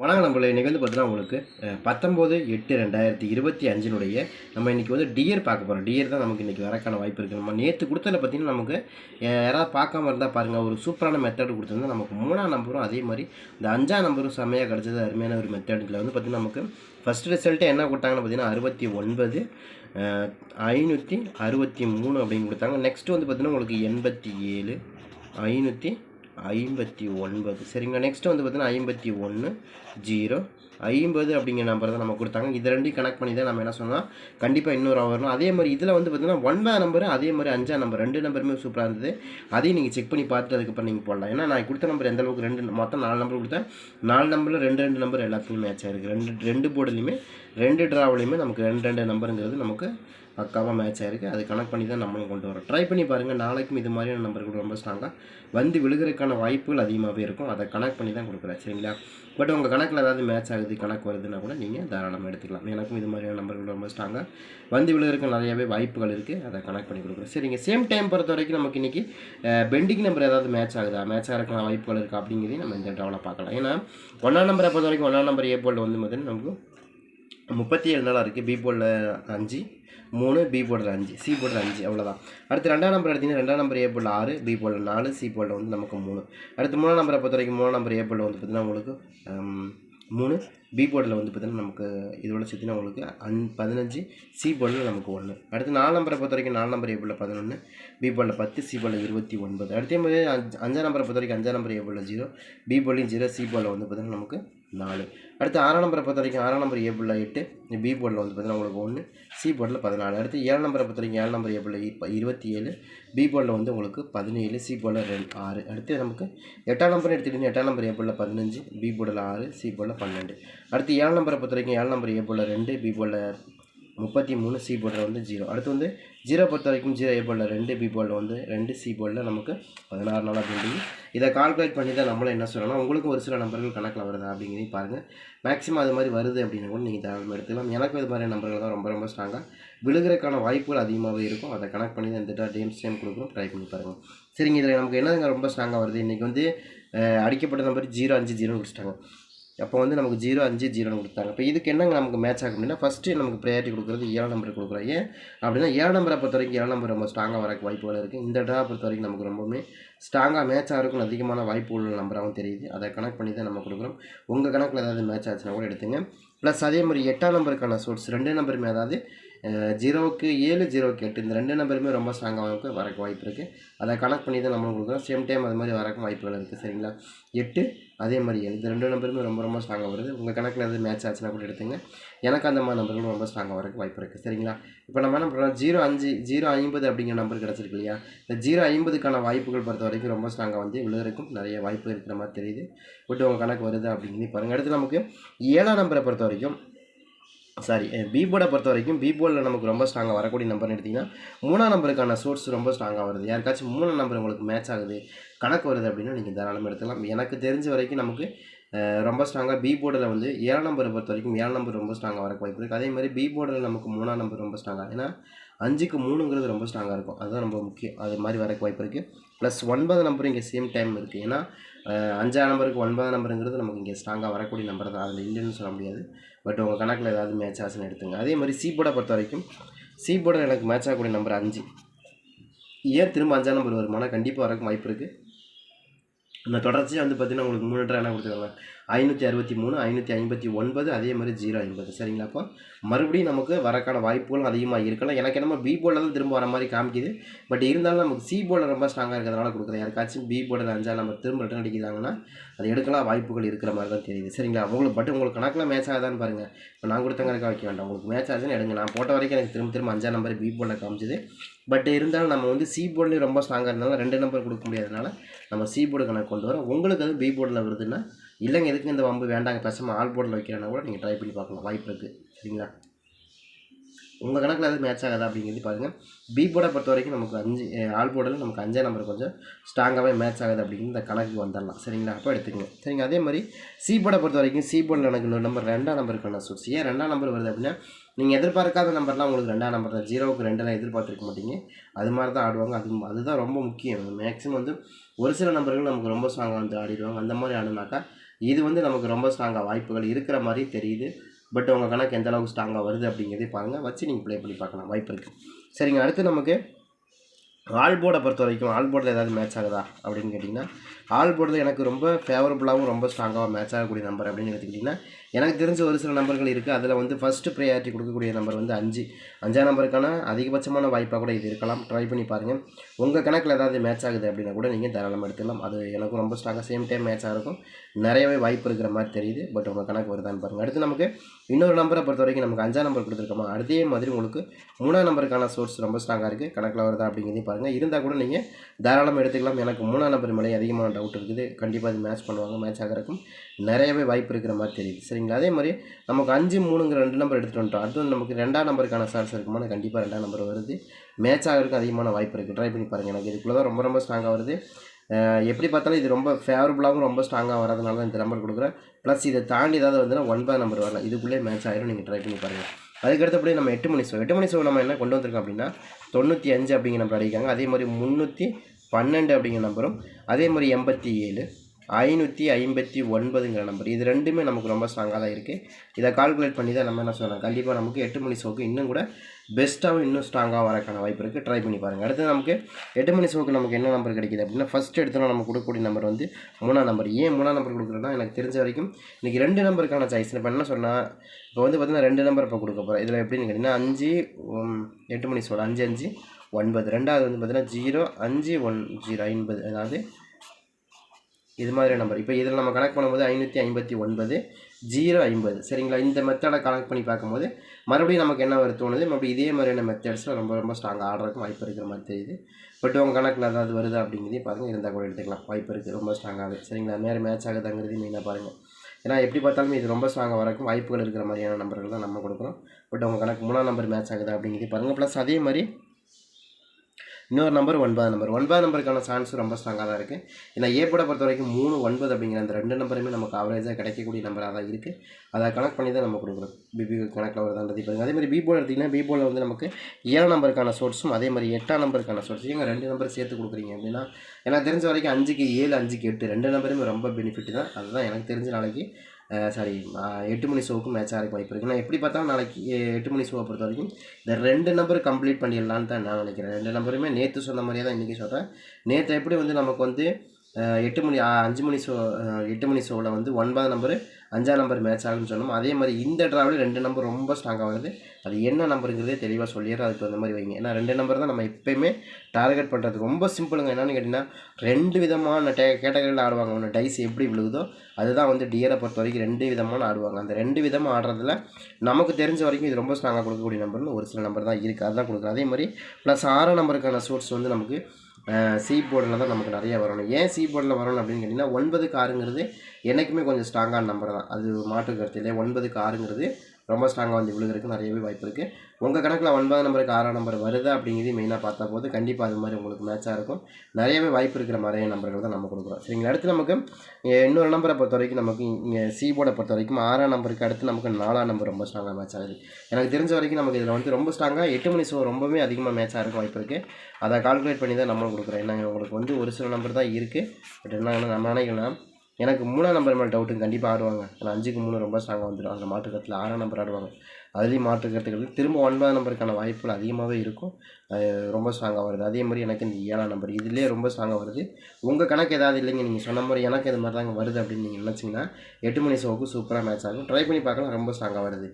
வணக்கம் நம்மள இன்றைக்கி வந்து பார்த்தீங்கன்னா உங்களுக்கு பத்தொம்போது எட்டு ரெண்டாயிரத்தி இருபத்தி அஞ்சினுடைய நம்ம இன்றைக்கி வந்து டியர் பார்க்க போகிறோம் டியர் தான் நமக்கு இன்றைக்கி வரக்கான வாய்ப்பு இருக்குது நம்ம நேற்று கொடுத்ததில் பார்த்தீங்கன்னா நமக்கு யாராவது பார்க்காம இருந்தால் பாருங்கள் ஒரு சூப்பரான மெத்தட் கொடுத்துருந்தா நமக்கு மூணாம் நம்பரும் அதே மாதிரி இந்த அஞ்சாம் நம்பரும் செம்மையாக கிடச்சது. அருமையான ஒரு மெத்தட் இதில் வந்து பார்த்திங்கன்னா நமக்கு ஃபஸ்ட் ரிசல்ட்டு என்ன கொடுத்தாங்கன்னு பார்த்தீங்கன்னா அறுபத்தி ஒன்பது ஐநூற்றி அறுபத்தி மூணு அப்படின்னு கொடுத்தாங்க. நெக்ஸ்ட்டு வந்து பார்த்திங்கன்னா உங்களுக்கு எண்பத்தி ஏழு ஐநூற்றி ஐம்பத்தி ஒன்பது. சரிங்களா நெக்ஸ்ட் வந்து பார்த்தீங்கன்னா ஐம்பத்தி ஒன்று ஜீரோ. ஐம்பது அப்படிங்கிற நம்பர் தான் நம்ம கொடுத்தாங்க. இது ரெண்டையும் கனெக்ட் பண்ணி தான் நம்ம என்ன சொன்னால் கண்டிப்பாக இன்னொரு வரணும் அதே மாதிரி இதில் வந்து பார்த்தீங்கன்னா ஒன்பது நம்பர் அதே மாதிரி அஞ்சாம் நம்பர் ரெண்டு நம்பருமே சூப்பராக இருந்தது. அதையும் நீங்கள் செக் பண்ணி பார்த்துட்டு அதுக்கப்புறம் நீங்கள் போடலாம். ஏன்னா நான் கொடுத்த நம்பர் எந்த அளவுக்கு ரெண்டு மொத்தம் நாலு நம்பர் கொடுத்தேன். நாலு நம்பரில் ரெண்டு ரெண்டு நம்பர் எல்லாத்துலையும் மேட்ச் ஆகிருக்கு ரெண்டு ரெண்டு போர்டுலையுமே ரெண்டு ட்ராவிலையுமே நமக்கு ரெண்டு ரெண்டு நம்பருங்கிறது நமக்கு பக்காவாக மேட்ச் ஆகிருக்கு அது கனெக்ட் பண்ணி தான் நம்மளும் கொண்டு வரோம். ட்ரை பண்ணி பாருங்கள் நாளைக்கும் இது மாதிரியான நம்பர்கள் ரொம்ப ஸ்ட்ராங்காக வந்து விழுகிறதுக்கான வாய்ப்புகள் அதிகமாகவே இருக்கும். அதை கனெக்ட் பண்ணி தான் கொடுக்குறேன். சரிங்களா? பட் உங்கள் கணக்கில் ஏதாவது மேட்ச் ஆகுது கணக்கு வருதுன்னா கூட நீங்கள் தாராளமாக எடுத்துக்கலாம். எனக்கும் இது மாதிரியான நம்பர்கள் ரொம்ப ஸ்ட்ராங்காக வந்து விழுகிறதுக்கு நிறையாவே வாய்ப்புகள் இருக்குது அதை கனெக்ட் பண்ணி கொடுக்குறேன். சரிங்க. சேம் டைம் பொறுத்த வரைக்கும் நமக்கு இன்றைக்கி பெண்டிங் நம்பர் ஏதாவது மேட்ச் ஆகுதா? மேட்ச் ஆகிறதுக்கான வாய்ப்புகள் இருக்கா? அப்படிங்கிறதையும் நம்ம இந்த ட்ராவில் பார்க்கலாம். ஏன்னா ஒன்றாம் நம்பரை பொறுத்த வரைக்கும் ஒன்றாம் நம்பர் ஏ போர்டில் வந்து பார்த்தீங்கன்னா நமக்கு முப்பத்தி ஏழு நாளாக இருக்குது பி போர்டில் அஞ்சு. மூணு பி போர்டில் அஞ்சு. சி போர்டில் அஞ்சு. அவ்வளோதான் அடுத்து ரெண்டாம் நம்பர் எடுத்தீங்கன்னா ரெண்டாம் நம்பர் ஏ போர்டில் ஆறு பி போர்டில் நாலு சி போர்டில் வந்து நமக்கு மூணு. அடுத்து மூணாம் நம்பரை பொறுத்த வரைக்கும் மூணாம் நம்பர் ஏ போர்டில் வந்து பார்த்தீங்கன்னா உங்களுக்கு மூணு. பி போர்டில் வந்து பார்த்தீங்கன்னா நமக்கு இதோட சேர்த்துனா உங்களுக்கு அன் பதினஞ்சு. சி போர்டில் நமக்கு ஒன்று அடுத்து நாலு நம்பரை பொறுத்த வரைக்கும் நாலு நம்பர் ஏ போர்டில் பதினொன்று பி போர்டில் பத்து சி போர்டில் இருபத்தி ஒன்பது. அடுத்த மாதிரி அஞ்சு அஞ்சாம் நம்பரை பொறுத்த வரைக்கும் அஞ்சாம் நம்பர் ஏ போர்டில் ஜீரோ பி போர்டிலையும் ஜீரோ சி போர்டில் வந்து பார்த்தீங்கன்னா நமக்கு நாலு. அடுத்து ஆறாம் நம்பரை பொறுத்த வரைக்கும் ஆறாம் நம்பர் ஏபிளில் எட்டு. பி போர்டில் வந்து பார்த்தீங்கன்னா உங்களுக்கு ஒன்று சி போர்டில் பதினாலு. அடுத்து ஏழாம் நம்பரை பொறுத்த வரைக்கும் ஏழு நம்பர் ஏபிளில் இப்போ இருபத்தி ஏழு பி போர்டில் வந்து உங்களுக்கு பதினேழு சி போர்டில் ரெண்டு ஆறு. அடுத்து நமக்கு எட்டாம் நம்பர் எடுத்துக்கிட்டீங்க எட்டாம் நம்பர் ஏபிளில் பதினஞ்சு பி போர்டில் ஆறு சி போர்டில் பன்னெண்டு. அடுத்து ஏழு நம்பரை பொறுத்த வரைக்கும் ஏழு நம்பர் ஏபிளில் ரெண்டு பி போர்டில் முப்பத்தி மூணு சி போர்டில் வந்து ஜீரோ அடுத்து வந்து ஜீரோ பொறுத்த வரைக்கும் ஜீரோ ஏ போர்டில் ரெண்டு பி போர்டில் வந்து ரெண்டு சி போர்டில் நமக்கு பதினாறு நாளாக அப்படின்றது. இதை கால்குலேட் பண்ணி தான் நம்மளும் என்ன சொல்லணும் உங்களுக்கு ஒரு சில நம்பர்கள் கணக்கில் வருதா அப்படிங்கிறதையும் பாருங்கள் மேக்ஸிமம் அது மாதிரி வருது அப்படின்னு கூட நீங்கள் தாராளமாக எடுத்துக்கலாம். எனக்கு இது மாதிரி நம்பர்கள் தான் ரொம்ப ரொம்ப ஸ்ட்ராங்காக விழுகிறதுக்கான வாய்ப்புகள் அதிகமாகவே இருக்கும். அதை கனெக்ட் பண்ணி தான் இந்த டேம் ஸ்டேம் கொடுக்குறோம் ட்ரை பண்ணி பாருங்கள் சரிங்க இதில் நமக்கு என்னதுங்க ரொம்ப ஸ்ட்ராங்காக வருது? இன்றைக்கி வந்து அடிக்கப்பட்ட நம்பர் ஜீரோ அஞ்சு ஜீரோன்னு கொடுத்துட்டாங்க. அப்போ வந்து நமக்கு ஜீரோ அஞ்சு ஜீரோன்னு கொடுத்தாங்க. இப்போ இதுக்கு என்னங்க நமக்கு மேட்ச் ஆகும் அப்படின்னா ஃபஸ்ட்டு நமக்கு ப்ரையாரிட்டி கொடுக்குறது ஏழு நம்பர் கொடுக்குறோம். ஏன்? அப்படின்னா ஏழு நம்பரை பொறுத்த வரைக்கும் ஏழு நம்பர் ரொம்ப ஸ்ட்ராங்காக வரக்கு வாய்ப்புகள் இருக்குது இந்த ட்ரா பொறுத்த வரைக்கும் நமக்கு ரொம்பவுமே ஸ்ட்ராங்காக மேட்ச் ஆகிறதுக்கும் அதிகமான வாய்ப்பு உள்ள நம்பராகவும் தெரியுது. அதை கனெக்ட் பண்ணி தான் நம்ம கொடுக்குறோம். உங்கள் கணக்கில் ஏதாவது மேட்ச் ஆச்சுன்னா கூட எடுத்துங்க. ப்ளஸ் அதே மாதிரி எட்டாம் நம்பருக்கான சோர்ஸ் ரெண்டு நம்பருமே அதாவது ஜீரோவுக்கு ஏழு ஜீரோவுக்கு எட்டு. இந்த ரெண்டு நம்பருமே ரொம்ப ஸ்ட்ராங்காக வரக்கு வாய்ப்பு இருக்குது அதை கனெக்ட் பண்ணி தான் நம்ம கொடுக்குறோம். சேம் டைம் அது மாதிரி வரக்கும் வாய்ப்புகள் இருக்குது சரிங்களா? எட்டு அதே மாதிரி இந்த ரெண்டு நம்பருமே ரொம்ப ரொம்ப ஸ்ட்ராங்காக வருது. உங்கள் கணக்கில் எது மேட்ச் ஆச்சுன்னா கூட எடுத்துங்க. எனக்கு அந்த மாதிரி நம்பர்கள் ரொம்ப ஸ்ட்ராங்காக வரக்கு வாய்ப்பு இருக்குது சரிங்களா? இப்போ நம்ம என்ன பண்ணுறோம் ஜீரோ அஞ்சு ஜீரோ ஐம்பது அப்படிங்கிற நம்பர் கிடச்சிருக்கு இல்லையா? இந்த ஜீரோ ஐம்பதுக்கான வாய்ப்புகள் பொறுத்த வரைக்கும் ரொம்ப ஸ்ட்ராங்காக வந்து விழுகிறதுக்கும் நிறைய வாய்ப்பு இருக்கிற மாதிரி தெரியுது. பட் உங்கள் கணக்கு வருது அப்படின்னு பாருங்கள் அடுத்து நமக்கு ஏழாம் நம்பரை பொறுத்த வரைக்கும் சாரி பி eh, போர்டை பொறுத்த வரைக்கும் பி போர்டில் நமக்கு ரொம்ப ஸ்ட்ராங்காக வரக்கூடிய நம்பர்னு எடுத்திங்கன்னா மூணாம் நம்பருக்கான சோர்ஸ் ரொம்ப ஸ்ட்ராங்காக வருது. யாருக்காச்சும் மூணாம் நம்பர் உங்களுக்கு மேட்ச் ஆகுது கணக்கு வருது அப்படின்னா நீங்கள் தாராளமாக எடுத்துக்கலாம். எனக்கு தெரிஞ்ச வரைக்கும் நமக்கு ரொம்ப ஸ்ட்ராங்காக பி போர்டில் வந்து ஏழாம் நம்பரை பொறுத்த வரைக்கும் ஏழாம் நம்பர் ரொம்ப ஸ்ட்ராங்காக வரக்கு வாய்ப்பு இருக்குது அதே மாதிரி பி போர்டில் நமக்கு மூணாம் நம்பர் ரொம்ப ஸ்ட்ராங்காக ஏன்னா அஞ்சுக்கு மூணுங்கிறது ரொம்ப ஸ்ட்ராங்காக இருக்கும். அதுதான் ரொம்ப முக்கியம். அது மாதிரி வரக்கு வாய்ப்பு இருக்குது ப்ளஸ் ஒன்பது நம்பரும் இங்கே சேம் டைம் இருக்குது ஏன்னா அஞ்சாம் நம்பருக்கு ஒன்பதாம் நம்பருங்கிறது நமக்கு இங்கே ஸ்ட்ராங்காக வரக்கூடிய நம்பர் தான். அதில் இல்லைன்னு சொல்ல முடியாது. பட் உங்கள் கணக்கில் ஏதாவது மேட்ச் ஆச்சுன்னு எடுத்துங்க. அதே மாதிரி சி போர்டை பொறுத்த வரைக்கும் சி போர்டில் எனக்கு மேட்ச் ஆகக்கூடிய நம்பர் அஞ்சு. ஏன் திரும்ப அஞ்சாம் நம்பர் வருமானா கண்டிப்பாக வரக்கு வாய்ப்பு இருக்குது இந்த தொடர்ச்சியாக வந்து பார்த்தீங்கன்னா உங்களுக்கு மூணு ட்ரா என்ன கொடுத்துருக்காங்க? ஐநூற்றி அறுபத்தி மூணு ஐநூற்றி ஐம்பத்தி ஒன்பது அதே மாதிரி ஜீரோ ஐம்பது. சரிங்களா அப்போ? மறுபடியும் நமக்கு வரக்கான வாய்ப்புகளும் அதிகமாக இருக்கலாம். எனக்கு என்னமோ பி போர்டில் தான் திரும்ப வர மாதிரி காமிக்குது. பட் இருந்தாலும் நமக்கு சி போர்டில் ரொம்ப ஸ்ட்ராங்காக இருக்கிறதுனால கொடுக்குறேன் யாருக்காச்சும் பி போர்டில் அஞ்சால் நம்ம திரும்ப ரிட்டன் அடிக்கிறாங்கன்னா அது எடுக்கலாம். வாய்ப்புகள் இருக்கிற மாதிரி தான் தெரியுது. சரிங்களா? உங்களுக்கு பட் உங்களுக்கு கணக்கில் மேட்ச் ஆகுதான்னு பாருங்கள் இப்போ நான் கொடுத்தங்க கணக்காக வைக்க வேண்டாம். உங்களுக்கு மேட்ச் ஆச்சுன்னு எடுங்க. நான் போட்ட வரைக்கும் எனக்கு திரும்ப திரும்ப அஞ்சாம் நம்பர் பி போர்டில் காமிச்சது. பட் இருந்தாலும் நம்ம வந்து சி போர்ட்லேயும் ரொம்ப ஸ்ட்ராங்காக இருந்தாலும் ரெண்டு நம்பர் கொடுக்க முடியாதனால நம்ம சி போர்டு கணக்கு கொண்டு வரோம் உங்களுக்கு அது பி போர்டில் வருதுன்னா இல்லைங்க எதுக்கு இந்த வம்பு வேண்டாங்க பேசாமல் ஆல் போர்டில் வைக்கிறேன்னா கூட நீங்கள் ட்ரை பண்ணி பார்க்கலாம். வாய்ப்பு இருக்குது சரிங்களா? உங்கள் கணக்கில் அது மேட்ச் ஆகாதா அப்படிங்கிறது பாருங்கள் பி போர்டை பொறுத்த வரைக்கும் நமக்கு அஞ்சு ஆல் போர்டில் நமக்கு அஞ்சாம் நம்பர் கொஞ்சம் ஸ்ட்ராங்காகவே மேட்ச் ஆகுது அப்படிங்கிறது இந்த கணக்கு வந்துடலாம். சரிங்களா? அப்போ எடுத்துக்கங்க. சரிங்க அதே மாதிரி சி போர்டை பொறுத்த வரைக்கும் சி போர்டில் எனக்கு இன்னொரு நம்பர் ரெண்டாம் நம்பருக்கான சோர்ஸ் ஏன் ரெண்டாம் நம்பர் வருது அப்படின்னா நீங்கள் எதிர்பார்க்காத நம்பர்லாம் உங்களுக்கு ரெண்டாம் நம்பர் தான். ஜீரோவுக்கு ரெண்டெல்லாம் எதிர்பார்த்துருக்க மாட்டீங்க. அது மாதிரி தான் ஆடுவாங்க. அது அதுதான் ரொம்ப முக்கியம். மேக்ஸிமம் வந்து ஒரு சில நம்பர்கள் நமக்கு ரொம்ப ஸ்ட்ராங்காக வந்து ஆடிடுவாங்க. அந்த மாதிரி ஆடுனாக்கா இது வந்து நமக்கு ரொம்ப ஸ்ட்ராங்காக வாய்ப்புகள் இருக்கிற மாதிரி தெரியுது. பட் உங்கள் கணக்கு எந்த அளவுக்கு ஸ்ட்ராங்காக வருது அப்படிங்கிறதே பாருங்கள் வச்சு நீங்கள் ப்ளே பண்ணி பார்க்கலாம். வாய்ப்பு இருக்குது சரிங்க. அடுத்து நமக்கு ஆல் போர்டை பொறுத்த வரைக்கும் ஆல் போர்டில் ஏதாவது மேட்ச் ஆகுதா அப்படின்னு கேட்டிங்கன்னா ஆல் போர்டில் எனக்கு ரொம்ப ஃபேவரபுளாகவும் ரொம்ப ஸ்ட்ராங்காகவும் மேட்ச் ஆகக்கூடிய நம்பர் அப்படின்னு எடுத்துக்கிட்டிங்கன்னா எனக்கு தெரிஞ்ச ஒரு சில நம்பர்கள் இருக்குது அதில் வந்து ஃபஸ்ட்டு ப்ரையாரிட்டி கொடுக்கக்கூடிய நம்பர் வந்து அஞ்சு. அஞ்சாம் நம்பருக்கான அதிகபட்சமான வாய்ப்பாக கூட இது இருக்கலாம். ட்ரை பண்ணி பாருங்கள் உங்கள் கணக்கில் ஏதாவது மேட்ச் ஆகுது அப்படின்னா கூட நீங்கள் தாராளமாக எடுத்துக்கலாம். அது எனக்கும் ரொம்ப ஸ்ட்ராங்காக சேம் டைம் மேட்ச் ஆகிருக்கும் நிறையவே வாய்ப்பு இருக்கிற மாதிரி தெரியுது. பட் உங்கள் கணக்கு வருதான்னு பாருங்கள் அடுத்து நமக்கு இன்னொரு நம்பரை பொறுத்த வரைக்கும் நமக்கு அஞ்சாம் நம்பர் கொடுத்துருக்கோமா? அதே மாதிரி உங்களுக்கு மூணாம் நம்பருக்கான சோர்ஸ் ரொம்ப ஸ்ட்ராங்காக இருக்குது கணக்கில் வருதா அப்படிங்கிறதையும் பாருங்கள் இருந்தால் கூட நீங்கள் தாராளமாக எடுத்துக்கலாம். எனக்கு மூணாம் நம்பர் மேலே அதிகமான டவுட் இருக்குது. கண்டிப்பாக அது மேட்ச் பண்ணுவாங்க. மேட்ச் ஆகிறதுக்கும் நிறையவே வாய்ப்பு இருக்கிற மாதிரி தெரியுது. சரிங்களா அதே மாதிரி நமக்கு அஞ்சு மூணுங்கிற ரெண்டு நம்பர் எடுத்துகிட்டு வந்துட்டோம். அடுத்து வந்து நமக்கு ரெண்டாம் நம்பருக்கான சார்ஸ் இருக்குமானா கண்டிப்பாக ரெண்டாம் நம்பர் வருது. மேட்ச் ஆகிறதுக்கு அதிகமான வாய்ப்பு இருக்குது ட்ரை பண்ணி பாருங்கள் எனக்கு இதுக்குள்ளே தான் ரொம்ப ரொம்ப ஸ்ட்ராங்காக வருது. எப்படி பார்த்தாலும் இது ரொம்ப ஃபேவரபுளாகவும் ரொம்ப ஸ்ட்ராங்காக வரதுனால தான் இந்த நம்பர் கொடுக்குறேன். ப்ளஸ் இதை தாண்டி ஏதாவது வந்துன்னா ஒன்பது நம்பர் வரலாம். இதுக்குள்ளே மேட்ச் ஆயிரும். நீங்கள் ட்ரை பண்ணி பாருங்கள் அதுக்கடுத்தபடி நம்ம எட்டு மணி ஷோ எட்டு மணி ஷோ நம்ம என்ன கொண்டு வந்திருக்கோம் அப்படின்னா தொண்ணூற்றி அஞ்சு அப்படிங்கிற நம்பர் அடிக்காங்க அதே மாதிரி முந்நூற்றி பன்னெண்டு அப்படிங்கிற நம்பரும் அதே மாதிரி எண்பத்தி ஏழு. ஐநூற்றி ஐம்பத்தி ஒன்பதுங்கிற நம்பர் இது ரெண்டுமே நமக்கு ரொம்ப ஸ்ட்ராங்காக தான் இருக்குது இதை கால்குலேட் பண்ணி தான் நம்ம என்ன சொல்லலாம்? கண்டிப்பாக நமக்கு எட்டு மணி ஷோக்கு இன்னும் கூட பெஸ்ட்டாகவும் இன்னும் ஸ்ட்ராங்காக வரக்கான வாய்ப்பு இருக்குது ட்ரை பண்ணி பாருங்கள் அடுத்து நமக்கு எட்டு மணி ஷோக்கு நமக்கு என்ன நம்பர் கிடைக்குது அப்படின்னா ஃபஸ்ட் எடுத்தோம் நம்ம கொடுக்கக்கூடிய நம்பர் வந்து மூணாம் நம்பர் ஏன் மூணாம் நம்பர் கொடுக்குறேன்னா எனக்கு தெரிஞ்ச வரைக்கும் இன்றைக்கி ரெண்டு நம்பருக்கான சாய்ஸ் இப்போ என்ன சொன்னால் இப்போ வந்து பார்த்திங்கன்னா ரெண்டு நம்பர் இப்போ கொடுக்க போகிறேன் இதில் எப்படின்னு கேட்டிங்கன்னா அஞ்சு எட்டு மணி ஷோட அஞ்சு அஞ்சு ஒன்பது. ரெண்டாவது வந்து பார்த்திங்கன்னா ஜீரோ அஞ்சு ஒன் ஜீரோ ஐம்பது. அதாவது இது மாதிரி நம்பர் இப்போ இதில் நம்ம கணக்கு பண்ணும்போது ஐநூற்றி ஐம்பத்தி ஒன்பது ஜீரோ ஐம்பது. சரிங்களா? இந்த மெத்தடை கணக்கு பண்ணி பார்க்கும்போது மறுபடியும் நமக்கு என்ன வரும் தோணுது? மறுபடியும் இதே மாதிரியான மெத்தட்ஸில் ரொம்ப ரொம்ப ஸ்ட்ராங்காக ஆடுறதுக்கு வாய்ப்பு இருக்கிற மாதிரி தெரியுது. பட் உங்கள் கணக்கில் அதாவது வருது அப்படிங்கிறதே பாருங்கள் இருந்தால் கூட எடுத்துக்கலாம். வாய்ப்பு இருக்குது ரொம்ப ஸ்ட்ராங்காகவே சரிங்களா? நேர மேட்ச் ஆகுதுங்கிறது மெயினாக பாருங்கள் ஏன்னா எப்படி பார்த்தாலும் இது ரொம்ப ஸ்ட்ராங்காக வரக்கும் வாய்ப்புகள் இருக்கிற மாதிரியான நம்பர்கள் தான் நம்ம கொடுக்குறோம். பட் உங்கள் கணக்கு மூணாம் நம்பர் மேட்ச் ஆகுதா அப்படிங்கிறதையும் பாருங்கள் ப்ளஸ் அதே மாதிரி இன்னொரு நம்பர் ஒன்பது நம்பர் ஒன்பது நம்பருக்கான சான்ஸ் ரொம்ப ஸ்ட்ராங்காக தான் இருக்குது ஏன்னா ஏ போட பொறுத்த வரைக்கும் மூணு ஒன்பது அப்படிங்கிற அந்த ரெண்டு நம்பருமே நமக்கு ஆவரேஜாக கிடைக்கக்கூடிய நம்பராக தான் இருக்குது அதை கனெக்ட் பண்ணி தான் நம்ம கொடுக்குறோம் பிபி கணக்கில் வருதான்றது இப்போ அதே மாதிரி பி போல் எடுத்திங்கன்னா பி போல் வந்து நமக்கு ஏழு நம்பருக்கான சோர்ஸும் அதே மாதிரி எட்டாம் நம்பருக்கான சோர்ஸும் எங்கள் ரெண்டு நம்பர் சேர்த்து கொடுக்குறீங்க அப்படின்னா எனக்கு தெரிஞ்ச வரைக்கும் அஞ்சுக்கு ஏழு அஞ்சுக்கு எட்டு ரெண்டு நம்பருமே ரொம்ப பெனிஃபிட் தான். அதுதான் எனக்கு தெரிஞ்ச நாளைக்கு சாரி எட்டு மணி ஷோவுக்கும் மேட்சாக இருக்க வாய்ப்பு இருக்குது நான் எப்படி பார்த்தாலும் நாளைக்கு எட்டு மணி ஷோவை பொறுத்த வரைக்கும் இந்த ரெண்டு நம்பர் கம்ப்ளீட் பண்ணிடலான்னு தான் நான் நினைக்கிறேன். ரெண்டு நம்பருமே நேற்று சொன்ன மாதிரியே தான் இன்றைக்கி சொல்கிறேன் நேற்று எப்படி வந்து நமக்கு வந்து எட்டு மணி அஞ்சு மணி ஷோ எட்டு மணி ஷோவில் வந்து ஒன்பது நம்பரு அஞ்சாம் நம்பர் மேட்ச் ஆகும்னு சொன்னோம். அதே மாதிரி இந்த ட்ராவலில் ரெண்டு நம்பர் ரொம்ப ஸ்ட்ராங்காக வருது. அது என்ன நம்பருங்கிறதே தெளிவாக சொல்லிடுறோம் அதுக்கு அந்த மாதிரி வைங்க. ஏன்னா ரெண்டு நம்பர் தான் நம்ம எப்பயுமே டார்கெட் பண்ணுறது ரொம்ப சிம்பிளுங்க என்னென்னு கேட்டிங்கன்னா ரெண்டு விதமான டே கேட்டகரியில் ஆடுவாங்க. ஒன்று டைஸ் எப்படி விழுகுதோ அதுதான் வந்து டியரை பொறுத்த வரைக்கும் ரெண்டு விதமான ஆடுவாங்க. அந்த ரெண்டு விதமாக ஆடுறதுல நமக்கு தெரிஞ்ச வரைக்கும் இது ரொம்ப ஸ்ட்ராங்காக கொடுக்கக்கூடிய நம்பர்னு ஒரு சில நம்பர் தான் இருக்குது அதுதான் கொடுக்குறோம் அதே மாதிரி ப்ளஸ் ஆறாம் நம்பருக்கான சோர்ஸ் வந்து நமக்கு சி போர்டில் தான் நமக்கு நிறைய வரணும். ஏன் சி போர்டில் வரணும் அப்படின்னு கேட்டிங்கன்னா ஒன்பதுக்கு ஆறுங்கிறது என்றைக்குமே கொஞ்சம் ஸ்ட்ராங்கான நம்பர் தான். அது மாற்று கருத்து இல்லை ஒன்பதுக்கு ஆறுங்கிறது ரொம்ப ஸ்ட்ராங்காக வந்து விழுகிறதுக்கு நிறையவே வாய்ப்பு இருக்குது உங்கள் கணக்கில் ஒன்பதாம் நம்பருக்கு ஆறாம் நம்பர் வருது அப்படிங்கிறது மெயினாக பார்த்தா போது கண்டிப்பாக அது மாதிரி உங்களுக்கு மேட்சாக இருக்கும். நிறையவே வாய்ப்பு இருக்கிற மாதிரியான நம்பர்கள் தான் நம்ம கொடுக்குறோம். சரிங்களா? அடுத்து நமக்கு இன்னொரு நம்பரை பொறுத்த வரைக்கும் நமக்கு இங்கே சி போர்டை பொறுத்த வரைக்கும் ஆறாம் நம்பருக்கு அடுத்து நமக்கு நாலாம் நம்பர் ரொம்ப ஸ்ட்ராங்காக மேட்ச் ஆகுது. எனக்கு தெரிஞ்ச வரைக்கும் நமக்கு இதில் வந்து ரொம்ப ஸ்ட்ராங்காக எட்டு மணி ஷோ ரொம்பவே அதிகமாக மேட்சாக இருக்க வாய்ப்பு இருக்குது அதை கால்குலேட் பண்ணி தான் நம்மளும் கொடுக்குறோம். ஏன்னா உங்களுக்கு வந்து ஒரு சில நம்பர் தான் இருக்குது பட் என்னங்கன்னா நம்ம நினைக்கலாம் எனக்கு மூணாம் நம்பர் மேலே டவுட்டு கண்டிப்பாக ஆடுவாங்க. ஏன்னா அஞ்சுக்கு மூணு ரொம்ப ஸ்ட்ராங்காக வந்துடும் அந்த மாற்றுக்கத்தில் ஆறாம் நம்பர் ஆடுவாங்க. அதுலேயும் மாற்றுக்கிறதுக்கு திரும்ப ஒன்பதாம் நம்பருக்கான வாய்ப்புகள் அதிகமாகவே இருக்கும். அது ரொம்ப ஸ்ட்ராங்காக வருது. அதே மாதிரி எனக்கு இந்த ஏழாம் நம்பர் இதுலேயே ரொம்ப ஸ்ட்ராங்காக வருது. உங்கள் கணக்கு ஏதாவது இல்லைங்க. நீங்கள் சொன்ன மாதிரி எனக்கு இது மாதிரி தாங்க வருது அப்படின்னு நீங்கள் நினச்சிங்கன்னா எட்டு மணி ஷோவுக்கு சூப்பராக மேட்ச் ஆகும். ட்ரை பண்ணி பார்க்கலாம். ரொம்ப ஸ்ட்ராங்காக வருது.